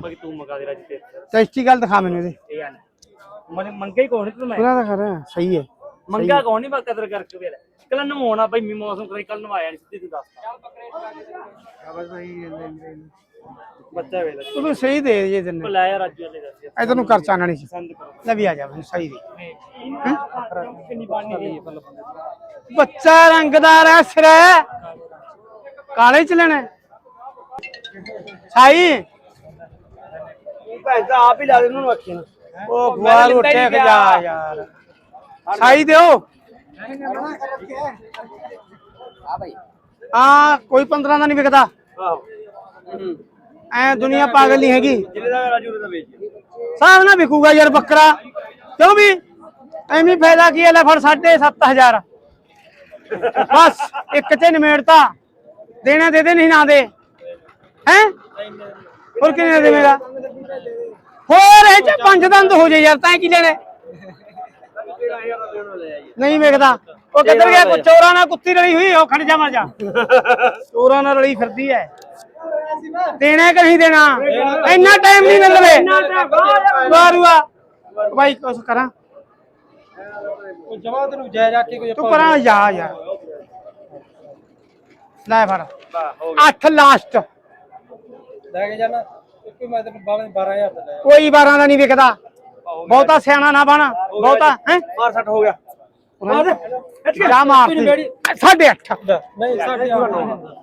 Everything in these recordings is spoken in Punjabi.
ਤੂੰ ਮਗਾ ਦੇ ਰਾਜੀ ਤੇ ਟੈਸਟੀ ਗੱਲ ਦਿਖਾ ਮੈਨੂੰ ਇਹਦੇ। ਇਹ ਆ ਮਨ ਮੰਗੇ ਕੋਣ ਨਹੀਂ ਤੂੰ ਮੈਂ? ਪੂਰਾ ਤਾਂ ਕਰ ਰਿਹਾ ਸਹੀ ਹੈ। ਮੰਗਾ ਕੋਣ ਨਹੀਂ ਬਾ ਕਦਰ ਕਰਕੇ ਵੇਲੇ ਕੱਲ ਨਵਾਉਣਾ ਭਾਈ ਮੀ ਮੌਸਮ ਕਰੀ ਕੱਲ ਨਵਾਇਆ ਨਹੀਂ ਸਿੱਧੀ ਤੂੰ ਦੱਸ। ਬੱਚਾ ਵੇਲੇ ਤੂੰ ਸਹੀ ਦੇ ਜੇ ਤੈਨੂੰ। ਲੈ ਯਾਰ ਰਾਜੂ ਵਾਲੇ ਦੱਸ ਕਰ ਚਾਨਣੀ ਸੀ। ਪਸੰਦ ਕਰੋ। ਲੈ ਵੀ ਆ ਜਾ ਮੈਨੂੰ ਸਹੀ ਦੇ। ਕਿੰਨੀ ਬਾਣੀ ਨਹੀਂ ਬੱਚਾ ਰੰਗਦਾਰ ਹੈ ਸਿਰ ਕਾਲੇ ਚ ਲੈਣਾ ਹੈ? ਸਾਈ। ਭੈਣ ਤਾਂ ਆਪ ਹੀ ਲਾ ਦੇ ਉਹਨੂੰ ਅੱਖੀ ਨੂੰ। ਉਹ ਗਵਾਰ ਉੱਠੇ ਜਾ ਯਾਰ। ਸਾਈ ਦਿਓ। ਹਾਂ। ਕੋਈ 15 ਦਾ ਨਹੀਂ ਵਿਕਦਾ। ਆਹੋ। ਐ ਦੁਨੀਆ ਪਾਗਲ ਨਹੀਂ ਹੈਗੀ। ਸਾਹ ਨਾ ਵਿਕੂਗਾ ਯਾਰ ਬੱਕਰਾ। ਕਿਉਂ ਵੀ? ਐਵੇਂ ਫਾਇਦਾ ਕੀ ਹੈ? ਲੈ ਫੜ 7500 ਬਸ ਇੱਕ ਤੇ ਨਿਮੇੜਤਾ। ਦੇਣਾ ਦੇ ਦੇ ਨਹੀਂ ਨਾ ਦੇ। ਹੈ? ਹੋਰ ਕਿੰਨੇ ਦੇਵੇਂਗਾ? ਹੋਰ ਇਹ ਚ ਪੰਜ ਦੰਦ ਹੋ ਜੇ ਯਾਰ, ਤਾਂ ਕੀ ਲੈਣੇ? ਨਹੀਂ ਵੇਖਦਾ। ਉਹ ਕਿੱਧਰ ਗਿਆ? ਕੋਈ ਚੋਰਾਂ ਨਾਲ ਕੁੱਤੀ ਰਲੀ ਹੋਈ, ਉਹ ਖੜ ਜਾ, ਮਰ ਜਾ। ਚੋਰਾਂ ਨਾਲ ਰਲੀ ਫਿਰਦੀ ਐ। ਦੇਣਾ ਕਿ ਨਹੀਂ ਦੇਣਾ? ਇੰਨਾ ਟਾਈਮ ਨਹੀਂ ਮਿਲਵੇ ਵਾਰੂਆ ਭਾਈ ਕੁਛ ਕਰਾਂ। ਜਮਾ ਤੈਨੂੰ ਜਾਇਜ਼ ਆ ਕੋਈ ਤੂੰ ਪਰਾਂ ਜਾ ਯਾਰ। ਲੈ ਫੜ। 8 ਲਾਸਟ ਲੈ ਕੇ ਜਾਣਾ ਇੱਕ ਮੈਂ ਤੈਨੂੰ 12000 ਦਾ ਲਿਆ ਕੋਈ 12 ਦਾ ਨਹੀਂ ਵਿਕਦਾ। ਬਹੁਤਾ ਸਿਆਣਾ ਨਾ ਬਣ ਬਹੁਤਾ ਹੈ? ਮਾਰ ਸੱਟ ਹੋ ਗਿਆ। ਜਾ ਮਾਰਤੀ ਸਾਢੇ 8 ਨਹੀਂ ਸਾਡੇ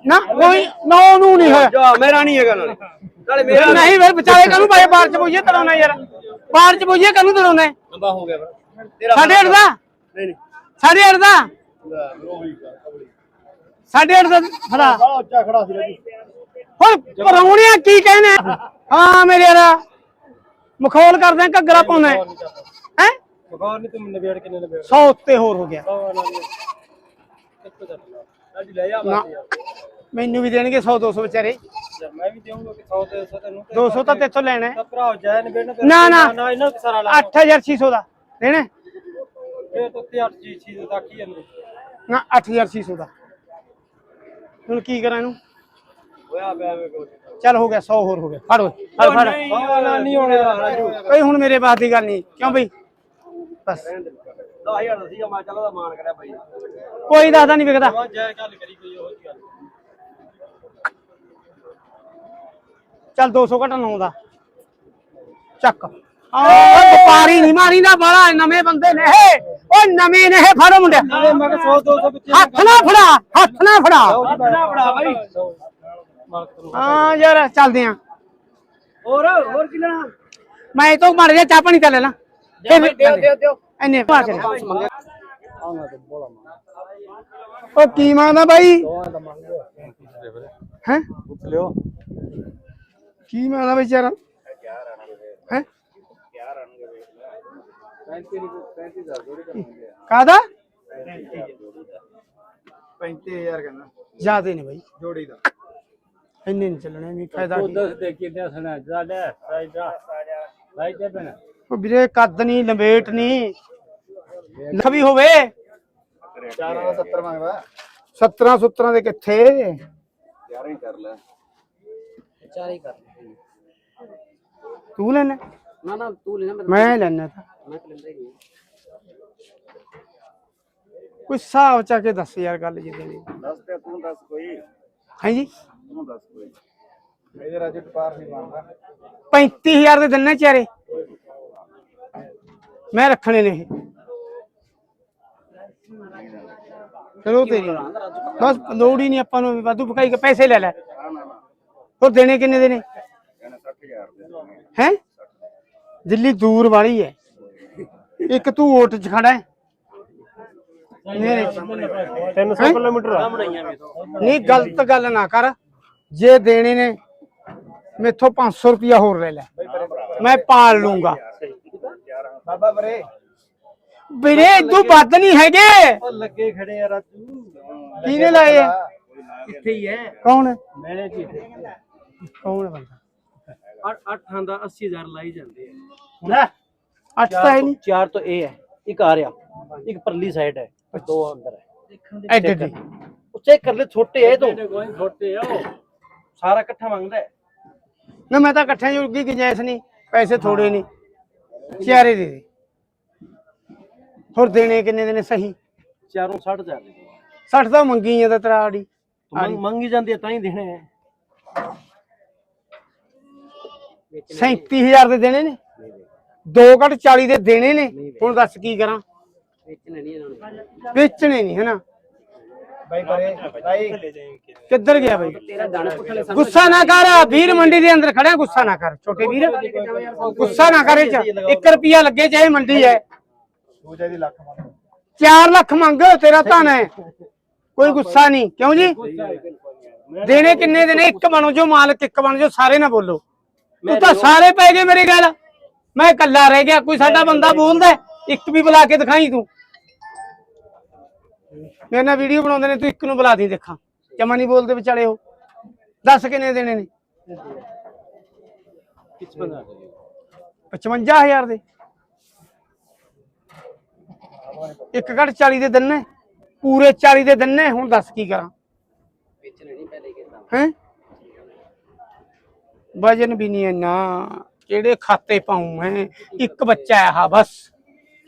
ਨਾ ਕੋਈ 9 ਨੂੰ ਨਹੀਂ ਹੋਇਆ। ਜਾ ਮੇਰਾ ਨਹੀਂ ਹੈਗਾ ਨਾਲੇ। ਨਾਲੇ ਮੇਰਾ ਨਹੀਂ ਫਿਰ ਵਿਚਾਰੇ ਕਨੂੰ ਬਾਈ ਬਾਹਰ ਚ ਬੋਈਏ ਤੜਾਉਣਾ ਯਾਰ। ਬਾਹਰ ਚ ਬੋਈਏ ਕਨੂੰ ਤੜਾਉਣਾ ਲੰਬਾ ਹੋ ਗਿਆ ਤੇਰਾ ਸਾਢੇ 8 ਦਾ? ਨਹੀਂ ਨਹੀਂ। ਸਾਢੇ 8 ਦਾ? ਸਾਢੇ 8 ਦਾ ਉੱਚਾ ਖੜਾ ਸੀ ਹੁਣ ਪਰੌਣਿਆ ਕੀ ਕਹਿੰਦੇ ਹਾਂ ਮੇਰੇ ਯਾਰ ਮਖੌਲ ਕਰਦੇ ਆ, ਘੱਗਰਾ ਪਾਉਂਦਾ ਹੈ। ਹੈਂ? ਬਗਾਰ ਨਹੀਂ ਤੂੰ ਨਵੇੜ ਕਿੰਨੇ ਨਵੇੜ 100 ਉੱਤੇ ਹੋਰ ਹੋ ਗਿਆ। ਲੈ। ਜਾ ਨਾ ਮੈਨੂੰ ਵੀ ਦੇਣਗੇ 100 200 ਵਿਚਾਰੇ। ਮੈਂ ਵੀ ਦੇਵਾਂਗਾ ਕਿ 100 ਤੇ 100 ਤੈਨੂੰ 200 ਤਾਂ ਤੇਥੋਂ ਲੈਣਾ ਹੈ। ਤਾਂ ਭਰਾ ਜਾਇ ਨਵੇੜ ਨਾ ਨਾ। ਨਾ ਇਹਨਾਂ ਨੂੰ ਸਾਰਾ ਲਾ 8600 ਦਾ। ਦੇਣਾ ਹੈ? ਇਹ ਤੋਂ ਤੇ 8 ਜੀ ਚੀਜ਼ ਦਾ ਕੀ ਜਾਂਦੇ। ਨਾ 8600 ਦਾ। ਹੁਣ ਕੀ ਕਰਾਂ ਇਹਨੂੰ? ਹੋਇਆ ਪਿਆ ਵੇ ਕੋਈ ਚੱਲ ਹੋ ਗਿਆ 100 ਹੋਰ ਹੋ ਗਿਆ। ਫੜ ਓਏ ਫੜ ਫੜ। ਨਹੀਂ ਹੋਣਾ ਰਾਜੂ। ਕੋਈ ਹੁਣ ਮੇਰੇ ਬਾਤ ਦੀ ਗੱਲ ਨਹੀਂ। ਕਿਉਂ ਬਈ? ਬਸ। 10000 ਦਾ। ਸੀਗਾ ਮੈਂ ਚਲੋ ਦਾ ਮਾਨ ਕਰਿਆ ਬਾਈ। ਕੋਈ ਦੱਸਦਾ ਨਹੀਂ ਵਿਕਦਾ। ਮੈਂ ਜੈ ਗੱਲ ਕਰੀ ਕੋਈ ਹੋਰ ਗੱਲ। ਚੱਲ 200 ਘਟਾ 9 ਦਾ। ਚੱਕ। ਆ ਵਪਾਰੀ ਨਹੀਂ ਮਾਰੀ ਨਾ ਬਾਲਾ ਨਵੇਂ ਬੰਦੇ ਨੇ ਇਹ। ਉਹ ਨਵੇਂ ਨੇ ਇਹ। ਫੜੋ ਮੁੰਡਿਆ। ਮੈਂ 100 200 ਵਿੱਚ ਹੱਥ ਨਾ ਫੜਾ ਹੱਥ ਨਾ ਫੜਾ। ਬਾਈ ਨੂੰ ਹਾਂ ਯਾਰ ਚੱਲਦੇ ਆ। ਹੋਰ ਹੋਰ ਕੀ ਲੈਣਾ? ਮੈਂ ਇਹ ਤੋਂ ਮੜ ਜਾ ਚਾਹ ਪਾਣੀ ਤਾਂ ਲੈ ਲਾ ਫਿਰ ਦਿਓ ਦਿਓ ਦਿਓ। ਐਨੇ ਪਾ ਕੇ। ਉਹ ਕੀ ਮੰਗਦਾ ਬਾਈ? ਹੈ? ਪੁੱਛ ਲਿਓ। ਕੀ ਮੰਗਦਾ ਵਿਚਾਰਾ ਹੈ? ਕਾਦਾ 35000 ਕਹਿੰਦਾ। ਜਿਆਦੇ ਨੇ ਬਾਈ। ਜੋੜੀ ਦਾ। ਇੰਨੇ ਨਹੀਂ ਚੱਲਣੇ ਵੀ ਫਾਇਦਾ ਕੀ? ਦੇ ਕਿੰਨੇ ਸੁਣਾ ਜਾਲੇ ਸਾਈਦਾ ਭਾਈ ਤੇ ਬਣਾ ਉਹ ਵੀਰੇ ਕੱਦ ਨਹੀਂ ਲੰਬੇਟ ਨਹੀਂ। ਲੱਖ ਵੀ ਹੋਵੇ। 4 ਦਾ 70 ਮੰਗਦਾ। 17 17 ਦੇ ਕਿੱਥੇ? 11 ਹੀ ਕਰ ਲੈ। 4 ਹੀ ਕਰ ਤੂੰ ਲੈਣਾ? ਨਾ ਨਾ ਤੂੰ ਲੈਣਾ ਮੈਂ ਲੈਣਾ। ਤਾਂ। ਮੈਂ ਲੈਂਦਾ ਹੀ ਨਹੀਂ। ਕੋਈ ਹਿਸਾਬ ਚਾ ਕੇ ਦੱਸ ਯਾਰ ਗੱਲ ਜਿੱਦੇ ਦੀ। ਦੱਸ ਤੇ ਤੂੰ ਦੱਸ ਕੋਈ। ਹੈ ਜੀ ਤੂੰ ਦੱਸ ਕੋਈ? ਇਹਦੇ ਰਾਜੇ ਟਪਾਰ ਨਹੀਂ ਮੰਨਦਾ 35000 ਦੇ ਦਿੰਨੇ ਚਾਰੇ ਮੈਂ ਰੱਖਣੇ ਨੇ ਇਹ। ਚਲੋ ਤੇਰੀ। ਬਸ ਲੋੜ ਹੀ ਨਹੀਂ ਆਪਾਂ ਨੂੰ ਵਾਧੂ ਪਕਾਈ ਕੇ ਪੈਸੇ ਲੈ ਲੈ। ਹੋਰ ਦੇਣੇ ਕਿੰਨੇ ਦੇ ਨੇ ਕਹਿੰਦਾ 60000 ਦੇ ਹੈ? ਦਿੱਲੀ ਦੂਰ ਵਾਲੀ ਹੈ। ਇੱਕ ਤੂੰ ਓਟ ਚ ਖੜਾ ਹੈ। ਮੇਰੇ 300 ਕਿਲੋਮੀਟਰ ਨਹੀਂ ਗਲਤ ਗੱਲ ਨਾ ਕਰ। ਜੇ ਦੇਣੇ ਨੇ ਮੇਥੋਂ 500 ਰੁਪਿਆ ਹੋਰ ਲੈ ਲੈ। ਮੈਂ ਪਾਲ ਲੂੰਗਾ। ਬਾਬਾ ਬਰੇ ਵੀਰੇ ਤੂੰ ਵੱਧ ਨਹੀਂ ਹੈਗੇ। ਉਹ ਲੱਗੇ ਖੜੇ ਆ ਰਾਜੂ। ਕਿਹਨੇ ਲਾਏ ਆ? ਇੱਥੇ ਹੀ ਹੈ। ਕੌਣ? ਹੈ ਮੈਨੇ ਕੀ ਕੌਣ ਬੰਦਾ? 8 8 ਦਾ 80000 ਲਾਈ ਜਾਂਦੇ ਆ। ਲੈ। ਅੱਠ ਤਾਂ ਹੈ ਨਹੀਂ ਚਾਰ ਤੋਂ ਇਹ ਹੈ। ਇੱਕ ਆ ਰਿਹਾ। ਇੱਕ ਪਰਲੀ ਸਾਈਡ ਹੈ। ਦੋ ਅੰਦਰ ਹੈ। ਐਡੇ ਐਡੇ ਉਹ ਚੈੱਕ ਕਰ ਲੈ ਛੋਟੇ ਇਹ ਤੋਂ। ਛੋਟੇ ਆ ਸਾਰਾ ਇਕੱਠਾ ਮੰਗਦਾ ਹੈ। ਨਾ ਮੈਂ ਤਾਂ ਇਕੱਠੇ ਜੁਗੀ ਗੁੰਜਾਇਸ਼ ਨਹੀਂ ਪੈਸੇ ਥੋੜੇ ਨੇ ਚਾਰੇ ਦੇ ਦੇ। ਹੋਰ ਦੇਣੇ ਕਿੰਨੇ ਦੇ ਨੇ ਸਹੀ? ਚਾਰੋਂ 60 ਹਜ਼ਾਰ ਦੇ ਦਿਓ। 60 ਤਾਂ ਮੰਗੀ ਜਾਂਦਾ ਤੇਰਾ ਆੜੀ। ਤੂੰ ਮੰਗ- ਜਾਂਦੀ ਹੈ ਤਾਂ ਹੀ ਦੇਣੇ ਹੈ 37000 ਦੇ ਦੇਣੇ ਨੇ? ਦੋ। ਘੱਟ 40 ਦੇ ਦੇਣੇ ਨੇ? ਹੁਣ ਦੱਸ ਕੀ ਕਰਾਂ? ਵੇਚਣੇ ਨਹੀਂ ਇਹਨਾਂ ਨੂੰ। ਵੇਚਣੇ ਨਹੀਂ ਹਨਾ ਕਿੱਧਰ ਗਿਆ ਪੁੱਠਲੇ ਗੁੱਸਾ ਨਾ ਕਰ ਵੀਰ ਮੰਡੀ ਦੇ ਅੰਦਰ ਖੜਿਆ ਗੁੱਸਾ ਨਾ ਕਰ ਛੋਟੇ ਵੀਰ। ਗੁੱਸਾ ਨਾ ਕਰੇ ਚ। 1 ਰੁਪਿਆ ਲੱਗੇ ਚਾਹੇ ਮੰਡੀ ਹੈ। ਦੂਜੇ ਦੀ ਲੱਖ ਮੰਗ। 4 ਲੱਖ ਮੰਗ ਤੇਰਾ ਧਨ ਹੈ। ਕੋਈ ਗੁੱਸਾ ਨਹੀਂ। ਕਿਉਂ ਜੀ? ਦੇਣੇ ਕਿੰਨੇ ਦੇ ਨੇ ਇੱਕ ਬਣੋ ਜੋ ਮਾਲਕ ਇੱਕ ਬਣ ਜੋ ਸਾਰੇ ਨਾ ਬੋਲੋ। ਤੂੰ ਤਾਂ ਸਾਰੇ ਪੈ ਗਏ ਮੇਰੀ ਗੱਲ। ਮੈਂ ਇਕੱਲਾ ਰਹਿ ਗਿਆ ਕੋਈ ਸਾਡਾ ਬੰਦਾ ਬੋਲਦਾ ਇੱਕ ਵੀ ਬੁਲਾ ਕੇ ਦਿਖਾਈ ਤੂੰ। ਮੇਰੇ ਨਾਲ ਵੀਡੀਓ ਬਣਾਉਂਦੇ ਨੇ, ਤੂੰ ਇੱਕ ਨੂੰ ਬੁਲਾ ਦੀ ਦੇਖਾਂ। ਜਮਾ ਨਹੀਂ ਬੋਲਦੇ ਵਿਚਾਲੇ ਉਹ। ਦੱਸ ਕਿੰਨੇ ਦੇਣੇ ਨੇ? 55000 ਦੇ। ਇੱਕ ਘੜ 40 ਦੇ ਦਿਨ ਨੇ ਪੂਰੇ 40 ਦੇ ਦਿਨ ਨੇ ਹੁਣ ਦੱਸ ਕੀ ਕਰਾਂ। ਵੇਚਣੇ ਨਹੀਂ ਪਹਿਲੇ ਕਿਦਾਂ ਹੈ? ਵਜਨ ਵੀ ਨਹੀਂ ਇੰਨਾ, ਕਿਹੜੇ ਖਾਤੇ ਪਾਉਂ ਮੈਂ ਇੱਕ ਬੱਚਾ ਹੈ ਹਾਂ ਬਸ।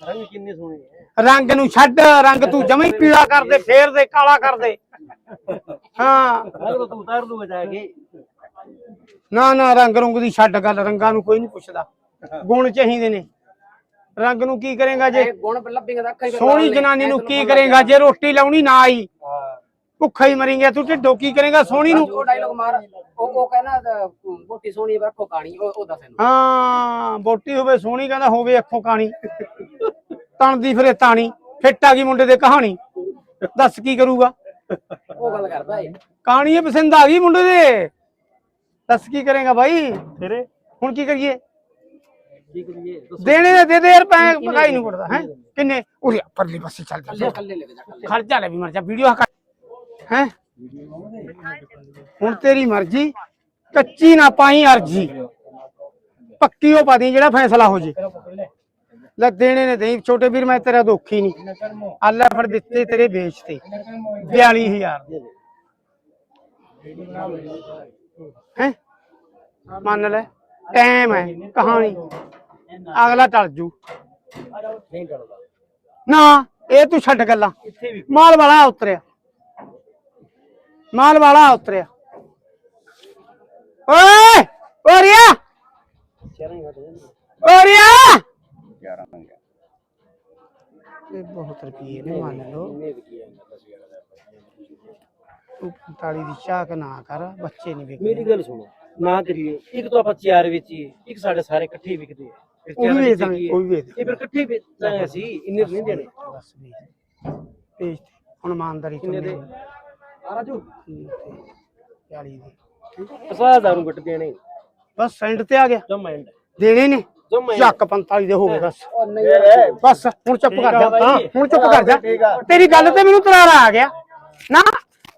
ਰੰਗ ਕਿੰਨੇ ਸੋਹਣੇ ਰੰਗ ਨੂੰ ਛੱਡ ਰੰਗ ਤੂੰ ਜਮੇ ਹੀ ਪੀਲਾ ਕਰ ਦੇ ਫੇਰ ਦੇ ਕਾਲਾ ਕਰ ਦੇ। ਹਾਂ। ਰੰਗ ਤਾਂ ਉਤਾਰ ਲੂਗਾ ਜਾ ਕੇ। ਨਾ ਨਾ ਰੰਗ ਰੰਗ ਦੀ ਛੱਡ ਗੱਲ ਰੰਗਾਂ ਨੂੰ ਕੋਈ ਨਹੀਂ ਪੁੱਛਦਾ। ਗੁਣ ਚਾਹੀਦੇ ਨੇ। ਰੰਗ ਨੂੰ ਕੀ ਕਰੇਗਾ ਜੇ? ਗੁਣ ਲੱਭੇਗਾ ਤਾਂ ਅੱਖਾਂ ਸੋਹਣੀ ਜਨਾਨੀ ਨੂੰ ਕੀ ਕਰੇਗਾ? ਜੇ ਰੋਟੀ ਲਾਉਣੀ ਨਾ ਆਈ ਭੁੱਖਾ ਹੀ ਮਰੀਂਗਾ ਤੂੰ ਢਿੱਡੋ ਕੀ ਕਰੇਗਾ? ਸੋਹਣੀ ਨੂੰ ਉਹ ਡਾਇਲੋਗ ਮਾਰ ਉਹ ਉਹ ਕਹਿੰਦਾ ਬੋਟੀ ਸੋਹਣੀ ਹੈ ਰੱਖੋ ਕਹਾਣੀ ਉਹ ਦੱਸ ਇਹਨੂੰ। ਹਾਂ ਬੋਟੀ ਹੋਵੇ ਸੋਹਣੀ ਕਹਿੰਦਾ ਹੋਵੇ ਅੱਖੋਂ ਕਾਣੀ। ਤਣਦੀ ਫਿਰੇ ਤਾਣੀ ਫਿੱਟ ਆ ਗਈ ਮੁੰਡੇ ਦੇ ਕਹਾਣੀ। ਦੱਸ ਕੀ ਕਰੂਗਾ? ਉਹ ਗੱਲ ਕਰਦਾ ਏ। ਕਹਾਣੀ ਇਹ ਪਸੰਦ ਆ ਗਈ ਮੁੰਡੇ ਦੇ। ਦੱਸ ਕੀ ਕਰੇਗਾ ਬਾਈ? ਤੇਰੇ? ਹੁਣ ਕੀ ਕਰੀਏ? ਕੀ ਕਰੀਏ? ਦੱਸੋ। ਦੇਣੇ ਦੇ ਦੇ ਦੇ ਯਾਰ ਪੈ ਪਕਾਈ ਨਹੀਂ ਕੁੜਦਾ ਹੈ? ਕਿੰਨੇ? ਉਰੇ ਪਰਲੀ ਪਾਸੇ ਚੱਲ ਜਾ। ਕੱਲੇ ਲੈ ਜਾ ਖਰਚਾ ਲੈ ਵੀ ਮਰ ਜਾ ਵੀਡੀਓ ਹਕਾ ਹੈ? ਹੁਣ ਤੇਰੀ ਮਰਜ਼ੀ ਕੱਚੀ ਨਾ ਪਾਈ ਅਰਜੀ। ਪੱਕੀ ਉਹ ਪਾਦੀ ਜਿਹੜਾ ਫੈਸਲਾ ਹੋ ਜੇ। ਲੈ ਦੇਣੇ ਨੇ ਦੇਈ ਛੋਟੇ ਵੀਰ ਮੈਂ ਤੇਰਾ ਦੁੱਖੀ ਨਹੀਂ। ਅੱਲਾ ਫੜ ਦਿੱਤੇ ਤੇਰੇ ਵੇਚਤੇ 42000 ਦੇ ਹੈ? ਮੰਨ ਲੈ ਟਾਈਮ ਹੈ ਕਹਾਣੀ। ਅਗਲਾ ਟਲ ਜੂ। ਨਹੀਂ ਡਰਦਾ ਨਾ ਇਹ ਤੂੰ ਛੱਡ ਗੱਲਾਂ। ਇੱਥੇ ਵੀ ਮਾਲ ਵਾਲਾ ਉਤਰਿਆ। ਮਾਲ ਵਾਲਾ ਉਤਰਿਆ। ਓਏ ਓਰੀਆ! ਚਾਰਾਂ ਹੀ ਘਟ ਜਾਂਦੇ। ਓਰੀਆ! 11 ਮੰਗਿਆ। ਇਹ ਬਹੁਤ ਰੁਪਏ ਨੇ ਮੰਨ ਲਓ। ਕਿੰਨੇ ਦੀ ਕੀ ਹੈ 10000 ਤੂੰ 45 ਦੀ ਚਾਕ ਨਾ ਕਰ ਬੱਚੇ ਨਹੀਂ ਵਿਕਦੇ ਮੇਰੀ ਗੱਲ ਸੁਣੋ ਨਾ ਕਰੀਏ। ਇੱਕ ਤਾਂ ਆਪਾਂ ਚਾਰ ਵੇਚੀਏ ਇੱਕ ਸਾਡੇ ਸਾਰੇ ਇਕੱਠੇ ਵਿਕਦੇ ਆ। ਫਿਰ ਉਹ ਵੀ ਚਾਰਾਂ ਵੇਚ ਵਿੱਚ ਹੈ? ਉਹ ਵੀ ਵੇਚ ਇਹ ਫਿਰ ਇਕੱਠੇ ਵੇਚਾਂਗੇ ਅਸੀਂ ਇੰਨੇ ਤਾਂ ਨਹੀਂ ਦੇਣੇ। ਬਸ ਵੇਚ ਵੇਚ ਦੇ। ਹੁਣ ਇਮਾਨਦਾਰੀ ਕਿੰਨੇ ਦੇ? ਆ ਰਾਜੂ 40 ਦੀ। 50000 ਨੂੰ ਘਟ ਦੇਣੇ। ਬਸ ਸੈਂਡ ਤੇ ਆ ਗਿਆ। ਦੇਣੇ ਨੇ। ਚੱਕ 45 ਦੇ ਹੋ ਗਏ ਬਸ। ਉਹ ਨਹੀਂ ਬਸ ਹੁਣ ਚੁੱਪ ਕਰ ਜਾ। ਹਾਂ ਹੁਣ ਚੁੱਪ ਕਰ ਜਾ। ਤੇਰੀ ਗੱਲ ਤੇ ਮੈਨੂੰ ਤਰਾਰਾ ਆ ਗਿਆ। ਨਾ।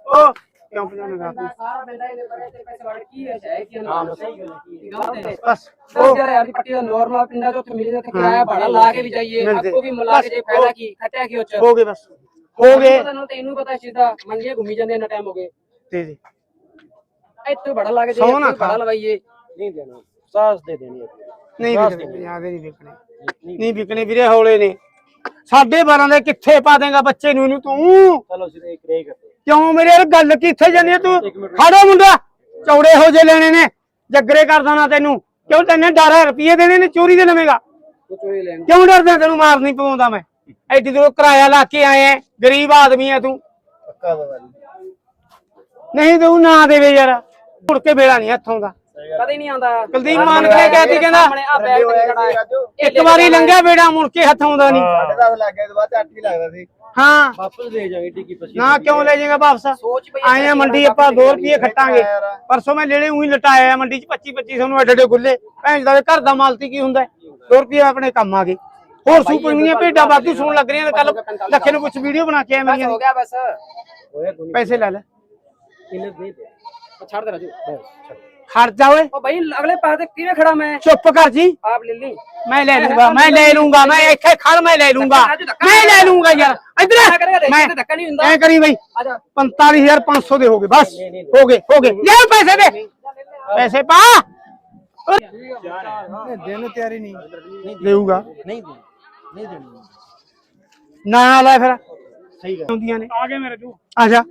ਉਹ ਕਿਉਂ ਪਜਾਵੇਂਗਾ ਤੂੰ ਸਾਰਾ ਬੰਦਾ ਇਹਦੇ ਪਰ ਤੇ ਪੈਸੇ ਵੜ ਕੀ ਹੈ ਹੈ ਕਿ ਨਾ ਸਹੀ ਗੱਲ ਹੈ ਗੱਲ ਦੇ ਦੇ ਬਸ ਉਹ ਯਾਰ ਯਾਰ ਪੱਟੀ ਦਾ ਨੋਰਮਲ ਪਿੰਡਾ ਤੋਂ ਉੱਥੇ ਮਿਲੇ ਤੇ ਕਿਰਾਇਆ ਭਾੜਾ ਲਾ ਕੇ ਵੀ ਜਾਈਏ। ਮਿਲਦੇ। ਆਪਕੋ ਵੀ ਮਿਲਾ ਕੇ ਜੇ ਫਾਇਦਾ ਕੀ ਖੱਟਿਆ ਕੀ ਉੱਚ ਹੋ ਗਏ ਬਸ। ਹੋ ਗਏ। ਪਤਾ ਨਾ ਤੈਨੂੰ ਪਤਾ ਇਸ ਚੀਜ਼ ਦਾ ਮੰਗੇ ਘੁੰਮੀ ਜਾਂਦੇ ਇੰਨਾ ਟਾਈਮ ਹੋ ਗਏ। ਦੇ ਦੇ। ਇੱਥੇ ਬੜਾ ਲਾ ਕੇ ਖਾ। ਬੜਾ ਲਵਾਈਏ। ਨਹੀਂ ਦੇਣਾ। ਸਾਸ ਦੇ ਦੇਣੀ ਹੈ। ਨਹੀਂ ਵਿਕਣੇ ਪੰਜਾਹ ਦੇ ਨਹੀਂ ਵਿਕਣੇ। ਨਹੀਂ ਨਹੀਂ ਵਿਕਣੇ ਵੀਰੇ ਹੌਲੇ ਨੇ। ਸਾਢੇ 12 ਦੇ ਕਿੱਥੇ ਪਾ ਦੇਗਾ ਬੱਚੇ ਨੂੰ ਇਹਨੂੰ ਤੂੰ? ਚਲੋ ਸਿਰੇ ਇੱਕ ਰੇ ਕਰਦੇ ਕਿਉਂ ਮੇਰੇ ਯਾਰ ਗੱਲ ਕਿੱਥੇ ਜਾਂਦੀ ਹੈ ਤੂੰ। ਖੜੋ ਮੁੰਡਾ। ਚੌੜੇ ਹੋ ਜੇ ਲੈਣੇ ਨੇ। ਜੱਗਰੇ ਕਰ ਦੇਣਾ ਤੈਨੂੰ। ਕਿਉਂ ਤੈਨੇ ਡਰ ਹੈ ਰੁਪਏ ਦੇਣੇ ਨੇ ਚੋਰੀ ਦੇ ਲਵੇਂਗਾ ਉਹ ਚੋਰੀ ਲੈਣ ਕਿਉਂ ਡਰਦਾ ਤੈਨੂੰ ਮਾਰ ਨਹੀਂ ਪਵਾਉਂਦਾ ਮੈਂ? ਐਡੀ ਦੂਰੋਂ ਕਿਰਾਇਆ ਲਾ ਕੇ ਆਇਆ ਗਰੀਬ ਆਦਮੀ ਹੈ ਤੂੰ। ਨਹੀਂ ਤੂੰ ਨਾ ਦੇਵੇ ਯਾਰ। ਮੁੜ ਕੇ ਵੇਲਾ ਨਹੀਂ ਹੱਥੋਂ ਦਾ। ਕਦੇ ਨਹੀਂ ਆਉਂਦਾ। ਕੁਲਦੀਪ ਮਾਨ ਕੇ ਗਿਆ ਸੀ ਕਹਿੰਦਾ ਸਾਹਮਣੇ ਆ ਬੈਗ ਤੇ ਖੜਾ ਹੈ। ਇੱਕ ਵਾਰੀ ਲੰਘਿਆ ਵੇੜਾ ਮੁੜ ਕੇ ਹੱਥੋਂ ਦਾ ਨਹੀਂ। ਦਸ ਲੱਗ ਗਿਆ ਤੋਂ ਬਾਅਦ 8 ਹੀ ਲੱਗਦਾ ਸੀ। ਹਾਂ। ਵਾਪਸ ਲੈ ਜਾਵਾਂਗੇ ਟਿੱਕੀ ਪਛੀ ਨਾ ਕਿਉਂ ਲੈ ਜਾਏਗਾ ਵਾਪਸ? ਸੋਚ ਪਈ ਆਏ ਆ ਮੰਡੀ ਆਪਾਂ 2 ਰੁਪਏ ਖੱਟਾਂਗੇ। ਪਰਸੋਂ ਮੈਂ ਲੈਣੇ ਉਹੀ ਲਟਾਇਆ ਆ ਮੰਡੀ ਚ 25 2500 ਨੂੰ ਐਡੇ ਐਡੇ ਗੁੱਲੇ। ਭੈਣ ਦਾ ਘਰ ਦਾ ਮਾਲਤੀ ਕੀ ਹੁੰਦਾ? 2 ਰੁਪਏ ਆਪਣੇ ਕੰਮ ਆ ਗਏ। ਹੋਰ ਸੁਪਰੀਆਂ ਭੇਡਾਂ ਵਾਧੂ ਸੁਣ ਲੱਗ ਰਹੀਆਂ ਕੱਲ ਲੱਖੇ ਨੂੰ ਕੁਝ ਵੀਡੀਓ ਬਣਾ ਕੇ ਆਇਆ ਮੇਰੀਆਂ ਹੋ ਗਿਆ ਬਸ। ਪੈਸੇ ਲੈ ਲੈ। ਕਿੰਨੇ ਦੇ ਛੱਡ ਦੇ ਰਾਜੂ। ਉਹ ਭਾਈ ਅਗਲੇ ਪਾਸੇ ਤੇ ਕਿਵੇਂ ਖੜਾ ਮੈਂ ਚੁੱਪ ਕਰ ਜੀ ਆਪ ਲੈ ਲਈ ਮੈਂ ਲੈ ਲੂੰਗਾ ਮੈਂ ਲੈ ਲੂੰਗਾ ਮੈਂ ਇੱਥੇ ਖੜ ਮੈਂ ਲੈ ਲੂੰਗਾ ਮੈਂ ਲੈ ਲੂੰਗਾ ਯਾਰ ਇੱਧਰ ਮੈਂ ਧੱਕਾ ਨਹੀਂ ਹੁੰਦਾ ਐ ਕਰੀ ਬਈ ਆ ਜਾ 45500 ਦੇ ਹੋ ਗਏ ਬਸ ਹੋ ਗਏ ਹੋ ਗਏ ਲੈ ਪੈਸੇ ਦੇ ਪੈਸੇ ਪਾ ਦੇਣ ਤਿਆਰੀ ਨਹੀਂ ਦੇਊਗਾ ਨਹੀਂ ਦੇ ਨਹੀਂ ਦੇਣੀ ਨਾ ਲੈ ਫਿਰ ਸਹੀ ਗੱਲ ਹੁੰਦੀਆਂ ਨੇ ਆ ਗਏ ਮੇਰੇ ਤੂੰ ਆ ਜਾ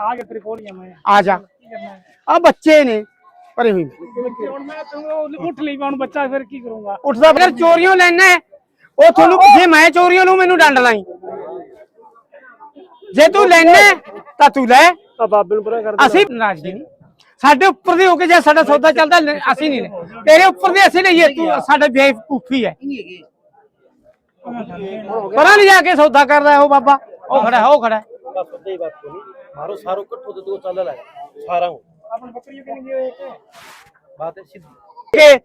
ਆ ਕੇ ਤੇਰੇ ਕੋਲ ਹੀ ਆ ਮੈਂ ਆ ਜਾ ਆ ਬੱਚੇ ਨੇ ਪਰੇ ਹੋਈ। ਹੁਣ ਮੈਂ ਤੂੰ ਉੱਠ ਲਈ ਮੈਂ ਹੁਣ ਬੱਚਾ ਫਿਰ ਕੀ ਕਰੂੰਗਾ? ਉੱਠਦਾ ਫਿਰ ਚੋਰੀਆਂ ਲੈਣਾ ਹੈ। ਉਹ ਤੁਹਾਨੂੰ ਜੇ ਮੈਂ ਚੋਰੀਆਂ ਨੂੰ ਮੈਨੂੰ ਡੰਡ ਲਾਈ। ਜੇ ਤੂੰ ਲੈਣਾ ਤਾਂ ਤੂੰ ਲੈ। ਆ ਬਾਬੇ ਨੂੰ ਪਰਾ ਕਰ ਅਸੀਂ ਨਾਰਾਜ਼ਗੀ ਨਹੀਂ। ਸਾਡੇ ਉੱਪਰ ਦੇ ਹੋ ਕੇ ਜੇ ਸਾਡਾ ਸੌਦਾ ਚੱਲਦਾ ਅਸੀਂ ਨਹੀਂ ਲੈ। ਤੇਰੇ ਉੱਪਰ ਦੇ ਅਸੀਂ ਲਈਏ ਤੂੰ ਸਾਡਾ ਬੇਵਕੂਫੀ ਹੈ। ਪਰਾਂ ਨਹੀਂ ਜਾ ਕੇ ਸੌਦਾ ਕਰਦਾ ਉਹ ਬਾਬਾ। ਉਹ ਖੜਾ ਹੈ, ਉਹ ਖੜਾ ਹੈ। ਬਸ ਸੱਦੇ ਹੀ ਬਾਤ ਕੋਈ ਮਾਰੋ ਸਾਰੋ ਇਕੱਠੋ ਤੇ ਤੂੰ ਚੱਲ ਲੈ। ਸਾਰਾ ਹੂੰ ਆਪਣੀ ਬੱਕਰੀ ਕਿੰਨੀ ਦੀ ਹੋਏ ਕਿ ਬਾਤ ਹੈ ਸਿੱਧੀ। ਕਿ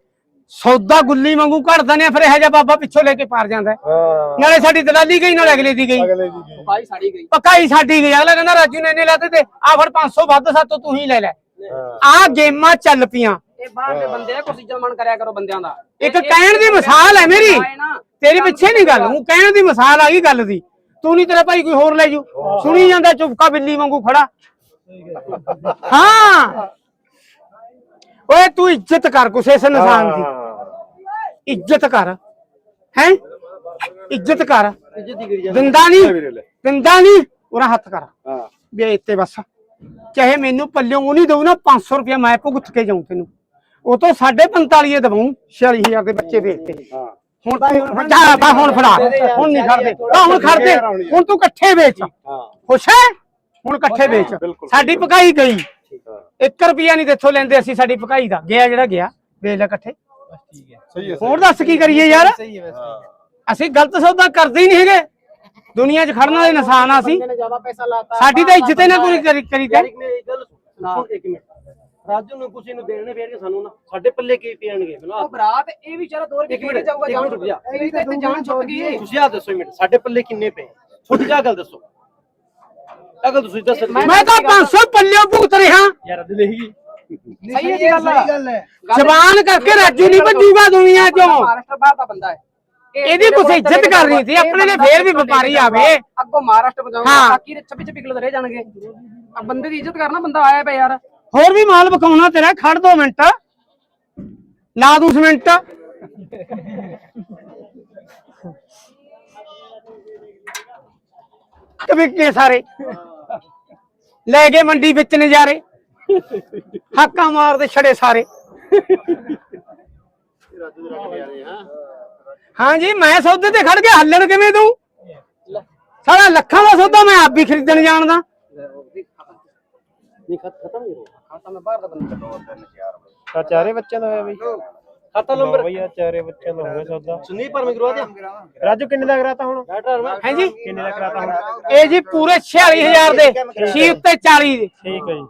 ਸੌਦਾ ਗੁੱਲੀ ਵਾਂਗੂ ਘੜਦਾ ਨੇ ਫਿਰ ਇਹ ਜਿਹਾ ਬਾਬਾ ਪਿੱਛੋਂ ਲੈ ਕੇ ਪਾਰ ਜਾਂਦਾ ਹੈ। ਹਾਂ। ਨਾਲੇ ਸਾਡੀ ਦਲਾਲੀ ਗਈ ਨਾਲੇ ਅਗਲੇ ਦੀ ਗਈ। ਅਗਲੇ ਦੀ ਗਈ। ਭਾਈ ਸਾੜੀ ਗਈ। ਪਕਾਈ ਸਾਡੀ ਗਈ। ਅਗਲਾ ਕਹਿੰਦਾ ਰਾਜੂ ਨੇ ਇੰਨੇ ਲਾਤੇ ਤੇ ਆ ਫਿਰ 500 ਵੱਧ ਸਾਤੋਂ ਤੂੰ ਹੀ ਲੈ ਲੈ। ਹਾਂ। ਆ ਗੇਮਾਂ ਚੱਲ ਪੀਆਂ ਇਹ ਬਾਹਰ ਦੇ ਬੰਦੇ ਆ ਇੱਜ਼ਤ ਮਾਨ ਕਰਿਆ ਕਰੋ ਬੰਦਿਆਂ ਦਾ। ਇੱਕ ਕਹਿਣ ਦੀ ਮਿਸਾਲ ਹੈ ਮੇਰੀ। ਤੇਰੀ ਪਿੱਛੇ ਨਹੀਂ ਗੱਲ ਉਹ ਕਹਿਣ ਦੀ ਮਿਸਾਲ ਆ ਗਈ ਗੱਲ ਦੀ। ਤੂੰ ਨਹੀਂ ਤੇਰਾ ਭਾਈ ਕੋਈ ਹੋਰ ਲੈ ਜੂ। ਸੁਣੀ ਜਾਂਦਾ ਚੁਪਕਾ ਬਿੱਲੀ ਵਾਂਗੂ ਖੜਾ। ਹਾਂ। ਓਏ ਤੂੰ ਇੱਜ਼ਤ ਕਰ ਕੁਛ ਇਸ ਇਨਸਾਨ ਦੀ। ਇੱਜ਼ਤ ਕਰ। ਹੈ? ਇੱਜ਼ਤ ਕਰ। ਦਿੰਦਾ ਨਹੀਂ ਦਿੰਦਾ ਨਹੀਂ ਉਹਦਾ ਹੱਥ ਕਰ। ਹਾਂ। ਵੀ ਇੱਥੇ ਬਸ। ਚਾਹੇ ਮੈਨੂੰ ਪੱਲਿਓਂ ਉਹ ਨਹੀਂ ਦਊ ਨਾ 500 ਰੁਪਇਆ ਮੈਂ ਭੁਗਤ ਕੇ ਜਾਉਂ ਤੈਨੂੰ। ਉਹ ਤੋਂ 45 ਦਵਾਉਂ 46000 ਦੇ ਬੱਚੇ ਵੇਚ ਕੇ। ਹਾਂ। ਹੁਣ ਜਾ ਬਾ ਹੁਣ ਫੜਾ। ਹੁਣ ਨਹੀਂ ਖੜਦੇ। ਹੁਣ ਖੜਦੇ। ਹੁਣ ਤੂੰ ਇਕੱਠੇ ਵੇਚ। ਹਾਂ। ਖੁਸ਼ ਹੈ? ਹੁਣ ਇਕੱਠੇ ਵੇਚ। ਬਿਲਕੁਲ। ਸਾਡੀ ਪਕਾਈ ਗਈ ਠੀਕ ਆ। 1 ਰੁਪਿਆ ਨਹੀਂ ਦੇਖੋ ਲੈਂਦੇ ਅਸੀਂ ਸਾਡੀ ਪਕਾਈ ਦਾ। ਗਿਆ ਜਿਹੜਾ ਗਿਆ ਵੇਚ ਲੈ ਇਕੱਠੇ। ਸਹੀ ਹੈ ਹੋਰ ਦੱਸ ਕੀ ਕਰੀਏ ਯਾਰ? ਅਸੀਂ ਗਲਤ ਸੌਦਾ ਕਰਦੇ ਹੀ ਨਹੀਂ ਹੈਗੇ। ਦੁਨੀਆ 'ਚ ਖੜਨ ਵਾਲੇ ਇਨਸਾਨ ਆ ਅਸੀਂ। ਨੇ ਜ਼ਿਆਦਾ ਪੈਸਾ ਲਾਤਾ ਸਾਡੀ ਤਾਂ ਇੱਜ਼ਤ ਹੀ ਨਾ ਕੋਈ ਕਰੀ ਕਰੀ ਯਾਰ ਤੇ ਇੱਕ ਮੇਰੀ ਗੱਲ ਸੁਣ। ਇੱਕ ਮਿੰਟ। ਰਾਜੂ ਨੂੰ ਕੁਛ ਇਹਨੂੰ ਦੇਣੇ ਫੇਰ ਕੇ ਸਾਨੂੰ ਨਾ? ਸਾਡੇ ਪੱਲੇ ਕੀ ਪੈਣਗੇ ਮੈਨੂੰ ਉਹ ਬਰਾਤ ਇਹ ਵੀ ਚਾਰਾ ਦੋ ਰੁਪਏ ਇੱਕ ਮਿੰਟ, ਕਿਹੜੇ ਜਾਊਗਾ ਇੱਕ ਮਿੰਟ ਰੁਕ ਜਾ। ਇਹ ਵੀ ਤਾਂ ਇੱਥੇ ਜਾਨ ਛੁੱਟ ਗਈ ਹੈ। ਤੁਸੀਂ ਆ ਦੱਸੋ ਇੱਕ ਮਿੰਟ ਸਾਡੇ ਪੱਲੇ ਕਿੰਨੇ ਪਏ? ਛੋਟੀ ਗੱਲ ਦੱਸੋ। ਗੱਲ ਤੁਸੀਂ ਦੱਸ ਮੈਂ ਤਾਂ 500 ਪੱਲਿਓ ਭੁਗਤ ਰਿਹਾ। ਯਾਰ ਦਿਲ ਹੀ ਸਹੀ ਹੈ ਜੀ ਗੱਲ। ਜ਼ਬਾਨ ਕਰਕੇ ਰਾਜੂ ਨਹੀਂ ਭੱਜੂਗਾ ਦੁਨੀਆ 'ਚੋਂ। ਮਹਾਰਾਸ਼ਟਰ ਬਾਹਰ ਦਾ ਬੰਦਾ ਹੈ। ਇਹ ਇਹਦੀ ਕੁਛ ਇੱਜ਼ਤ ਕਰਨੀ ਸੀ ਆਪਣੇ ਲਈ ਫੇਰ ਵੀ ਵਪਾਰੀ ਆਵੇ। ਅੱਗੋਂ ਮਹਾਰਾਸ਼ਟਰ ਪਹੁੰਚਾਉਂਗਾ ਹਾਂ। ਬਾਕੀ ਦੇ 26 26 ਕਿਲੋ ਦੇ ਰਹਿ ਜਾਣਗੇ। ਆ ਬੰਦੇ ਦੀ ਇੱਜ਼ਤ ਕਰਨਾ ਬੰਦਾ ਆਇਆ ਪਿਆ ਯਾਰ। ਹੋਰ ਵੀ ਮਾਲ ਵਿਕਾਉਣਾ ਤੇਰਾ ਖੜ ਦੋ ਮਿੰਟ। ਲਾ ਦੂੰ ਮਿੰਟ। ਵਿਕੇ ਸਾਰੇ। ਲੈ ਗਏ ਮੰਡੀ ਵਿੱਚ ਨਜ਼ਾਰੇ। ਹਾਕਾਂ ਮਾਰਦੇ ਛੜੇ ਸਾਰੇ। ਹਾਂ ਜੀ ਮੈਂ ਸੌਦੇ ਤੇ ਖੜ ਕੇ ਹੱਲਣ ਕਿਵੇਂ ਤੂੰ ਸਾਰਾ ਲੱਖਾਂ ਦਾ ਸੌਦਾ ਮੈਂ ਆਪ ਵੀ ਖਰੀਦਣ ਜਾਣਦਾ। ਨਹੀਂ ਖਤਮ ਹੀ ਹੋ ਖਾਤਾ ਮੈਂ ਬਾਹਰ ਦਾ ਬੰਦਾ ਚਾਰੇ ਬੱਚਿਆਂ ਦਾ ਹੋਇਆ ਬਈ। ਖਾਤਾ ਨੰਬਰ। ਭਈਆ ਚਾਰੇ ਬੱਚਿਆਂ ਦਾ ਹੋਇਆ ਸੌਦਾ। ਸੁਨੀਲ ਪਰ ਮੈਂ ਕਰਵਾ ਦਿਆਂ। ਰਾਜੂ ਕਿੰਨੇ ਦਾ ਕਰਾਤਾ ਹੁਣ? ਹੈ ਜੀ ਕਿੰਨੇ ਦਾ ਕਰਾਤਾ ਹੁਣ? ਇਹ ਜੀ ਪੂਰੇ 46000 ਦੇ। ਛੀ ਉੱਤੇ 40 ਦੇ। ਠੀਕ ਹੈ ਜੀ।